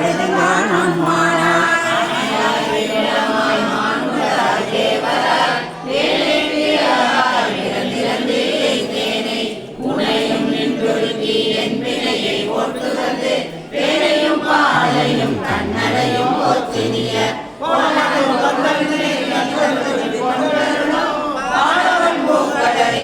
அம்மானா